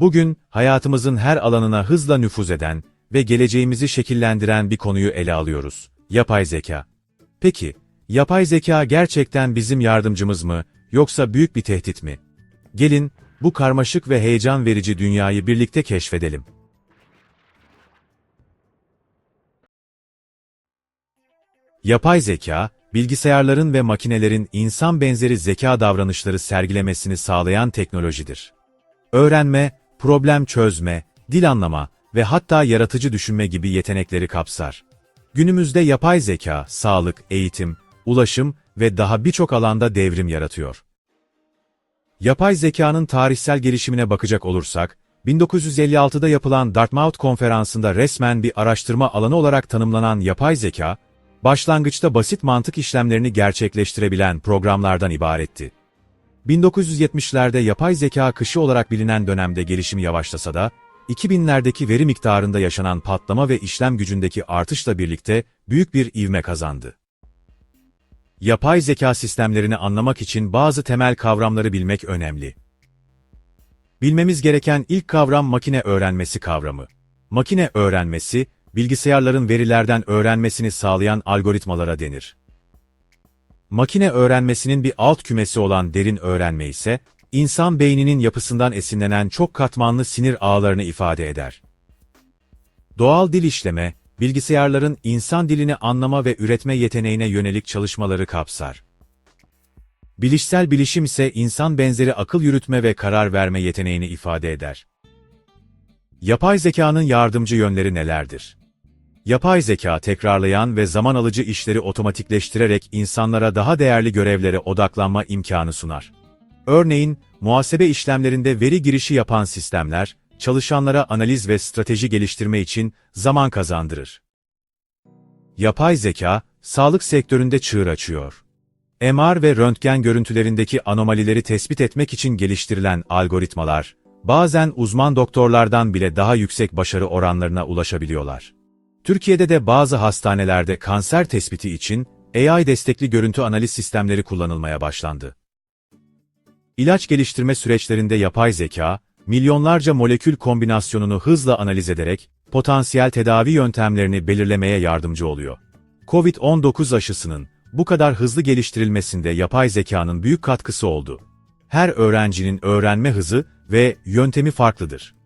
Bugün hayatımızın her alanına hızla nüfuz eden ve geleceğimizi şekillendiren bir konuyu ele alıyoruz. Yapay zeka. Peki, yapay zeka gerçekten bizim yardımcımız mı yoksa büyük bir tehdit mi? Gelin bu karmaşık ve heyecan verici dünyayı birlikte keşfedelim. Yapay zeka, bilgisayarların ve makinelerin insan benzeri zeka davranışları sergilemesini sağlayan teknolojidir. Öğrenme, problem çözme, dil anlama ve hatta yaratıcı düşünme gibi yetenekleri kapsar. Günümüzde yapay zeka, sağlık, eğitim, ulaşım ve daha birçok alanda devrim yaratıyor. Yapay zekanın tarihsel gelişimine bakacak olursak, 1956'da yapılan Dartmouth konferansında resmen bir araştırma alanı olarak tanımlanan yapay zeka, başlangıçta basit mantık işlemlerini gerçekleştirebilen programlardan ibaretti. 1970'lerde yapay zeka akışı olarak bilinen dönemde gelişimi yavaşlasa da, 2000'lerdeki veri miktarında yaşanan patlama ve işlem gücündeki artışla birlikte büyük bir ivme kazandı. Yapay zeka sistemlerini anlamak için bazı temel kavramları bilmek önemli. Bilmemiz gereken ilk kavram makine öğrenmesi kavramı. Makine öğrenmesi, bilgisayarların verilerden öğrenmesini sağlayan algoritmalara denir. Makine öğrenmesinin bir alt kümesi olan derin öğrenme ise, insan beyninin yapısından esinlenen çok katmanlı sinir ağlarını ifade eder. Doğal dil işleme, bilgisayarların insan dilini anlama ve üretme yeteneğine yönelik çalışmaları kapsar. Bilişsel bilişim ise insan benzeri akıl yürütme ve karar verme yeteneğini ifade eder. Yapay zekanın yardımcı yönleri nelerdir? Yapay zeka tekrarlayan ve zaman alıcı işleri otomatikleştirerek insanlara daha değerli görevlere odaklanma imkanı sunar. Örneğin, muhasebe işlemlerinde veri girişi yapan sistemler, çalışanlara analiz ve strateji geliştirme için zaman kazandırır. Yapay zeka, sağlık sektöründe çığır açıyor. MR ve röntgen görüntülerindeki anomalileri tespit etmek için geliştirilen algoritmalar, bazen uzman doktorlardan bile daha yüksek başarı oranlarına ulaşabiliyorlar. Türkiye'de de bazı hastanelerde kanser tespiti için AI destekli görüntü analiz sistemleri kullanılmaya başlandı. İlaç geliştirme süreçlerinde yapay zeka, milyonlarca molekül kombinasyonunu hızla analiz ederek potansiyel tedavi yöntemlerini belirlemeye yardımcı oluyor. COVID-19 aşısının bu kadar hızlı geliştirilmesinde yapay zekanın büyük katkısı oldu. Her öğrencinin öğrenme hızı ve yöntemi farklıdır.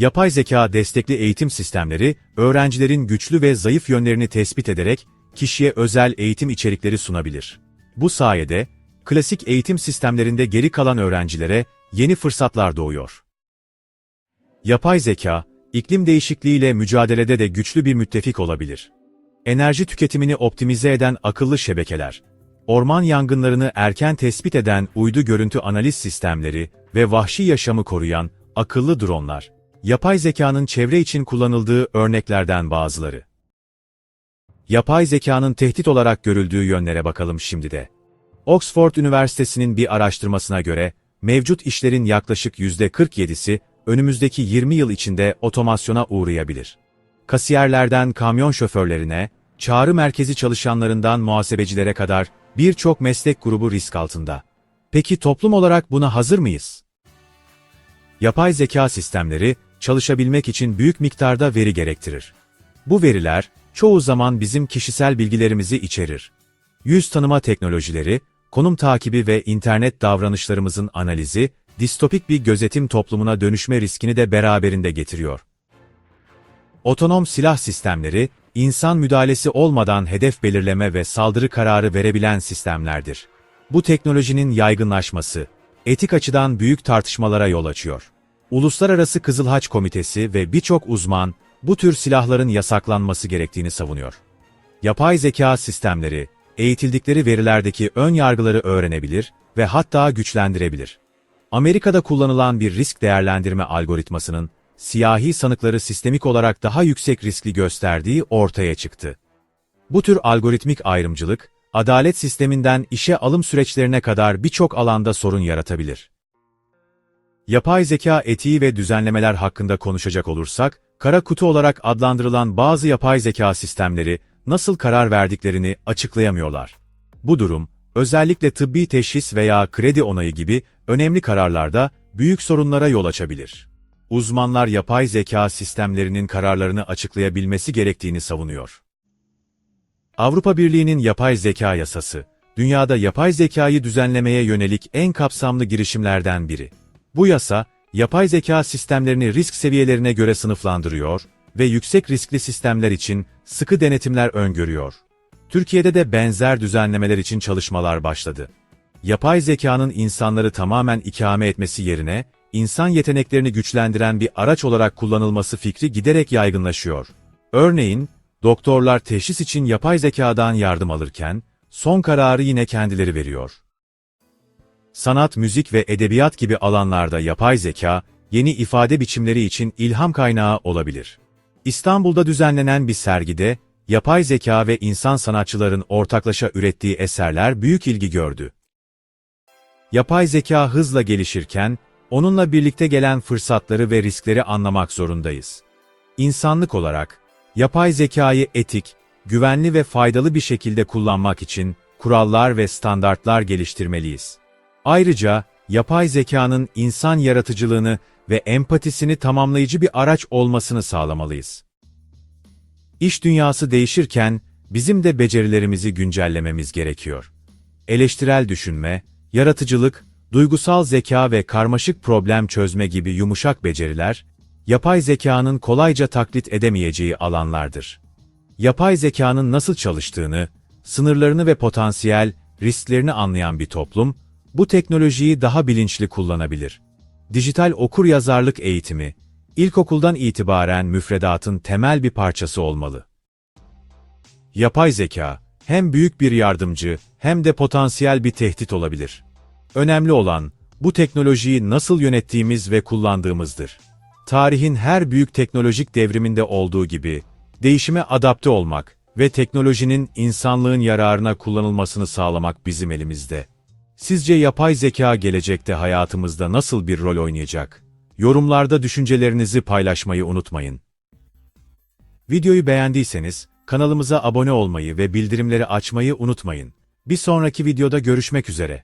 Yapay zeka destekli eğitim sistemleri, öğrencilerin güçlü ve zayıf yönlerini tespit ederek kişiye özel eğitim içerikleri sunabilir. Bu sayede, klasik eğitim sistemlerinde geri kalan öğrencilere yeni fırsatlar doğuyor. Yapay zeka, iklim değişikliğiyle mücadelede de güçlü bir müttefik olabilir. Enerji tüketimini optimize eden akıllı şebekeler, orman yangınlarını erken tespit eden uydu görüntü analiz sistemleri ve vahşi yaşamı koruyan akıllı dronlar, yapay zekanın çevre için kullanıldığı örneklerden bazıları. Yapay zekanın tehdit olarak görüldüğü yönlere bakalım şimdi de. Oxford Üniversitesi'nin bir araştırmasına göre, mevcut işlerin yaklaşık %47'si, önümüzdeki 20 yıl içinde otomasyona uğrayabilir. Kasiyerlerden kamyon şoförlerine, çağrı merkezi çalışanlarından muhasebecilere kadar birçok meslek grubu risk altında. Peki toplum olarak buna hazır mıyız? Yapay zeka sistemleri, çalışabilmek için büyük miktarda veri gerektirir. Bu veriler, çoğu zaman bizim kişisel bilgilerimizi içerir. Yüz tanıma teknolojileri, konum takibi ve internet davranışlarımızın analizi, distopik bir gözetim toplumuna dönüşme riskini de beraberinde getiriyor. Otonom silah sistemleri, insan müdahalesi olmadan hedef belirleme ve saldırı kararı verebilen sistemlerdir. Bu teknolojinin yaygınlaşması, etik açıdan büyük tartışmalara yol açıyor. Uluslararası Kızıl Haç Komitesi ve birçok uzman, bu tür silahların yasaklanması gerektiğini savunuyor. Yapay zeka sistemleri, eğitildikleri verilerdeki ön yargıları öğrenebilir ve hatta güçlendirebilir. Amerika'da kullanılan bir risk değerlendirme algoritmasının, siyahi sanıkları sistemik olarak daha yüksek riskli gösterdiği ortaya çıktı. Bu tür algoritmik ayrımcılık, adalet sisteminden işe alım süreçlerine kadar birçok alanda sorun yaratabilir. Yapay zeka etiği ve düzenlemeler hakkında konuşacak olursak, kara kutu olarak adlandırılan bazı yapay zeka sistemleri nasıl karar verdiklerini açıklayamıyorlar. Bu durum, özellikle tıbbi teşhis veya kredi onayı gibi önemli kararlarda büyük sorunlara yol açabilir. uzmanlar yapay zeka sistemlerinin kararlarını açıklayabilmesi gerektiğini savunuyor. Avrupa Birliği'nin yapay zeka yasası, dünyada yapay zekayı düzenlemeye yönelik en kapsamlı girişimlerden biri. Bu yasa, yapay zeka sistemlerini risk seviyelerine göre sınıflandırıyor ve yüksek riskli sistemler için sıkı denetimler öngörüyor. Türkiye'de de benzer düzenlemeler için çalışmalar başladı. Yapay zekanın insanları tamamen ikame etmesi yerine, insan yeteneklerini güçlendiren bir araç olarak kullanılması fikri giderek yaygınlaşıyor. Örneğin, doktorlar teşhis için yapay zekadan yardım alırken, son kararı yine kendileri veriyor. Sanat, müzik ve edebiyat gibi alanlarda yapay zeka, yeni ifade biçimleri için ilham kaynağı olabilir. İstanbul'da düzenlenen bir sergide, yapay zeka ve insan sanatçıların ortaklaşa ürettiği eserler büyük ilgi gördü. Yapay zeka hızla gelişirken, onunla birlikte gelen fırsatları ve riskleri anlamak zorundayız. İnsanlık olarak, yapay zekayı etik, güvenli ve faydalı bir şekilde kullanmak için kurallar ve standartlar geliştirmeliyiz. Ayrıca, yapay zekanın insan yaratıcılığını ve empatisini tamamlayıcı bir araç olmasını sağlamalıyız. İş dünyası değişirken, bizim de becerilerimizi güncellememiz gerekiyor. Eleştirel düşünme, yaratıcılık, duygusal zeka ve karmaşık problem çözme gibi yumuşak beceriler, yapay zekanın kolayca taklit edemeyeceği alanlardır. Yapay zekanın nasıl çalıştığını, sınırlarını ve potansiyel risklerini anlayan bir toplum, bu teknolojiyi daha bilinçli kullanabilir. Dijital okur-yazarlık eğitimi, ilkokuldan itibaren müfredatın temel bir parçası olmalı. Yapay zeka, hem büyük bir yardımcı hem de potansiyel bir tehdit olabilir. Önemli olan, bu teknolojiyi nasıl yönettiğimiz ve kullandığımızdır. Tarihin her büyük teknolojik devriminde olduğu gibi, değişime adapte olmak ve teknolojinin insanlığın yararına kullanılmasını sağlamak bizim elimizde. Sizce yapay zeka gelecekte hayatımızda nasıl bir rol oynayacak? Yorumlarda düşüncelerinizi paylaşmayı unutmayın. Videoyu beğendiyseniz, kanalımıza abone olmayı ve bildirimleri açmayı unutmayın. Bir sonraki videoda görüşmek üzere.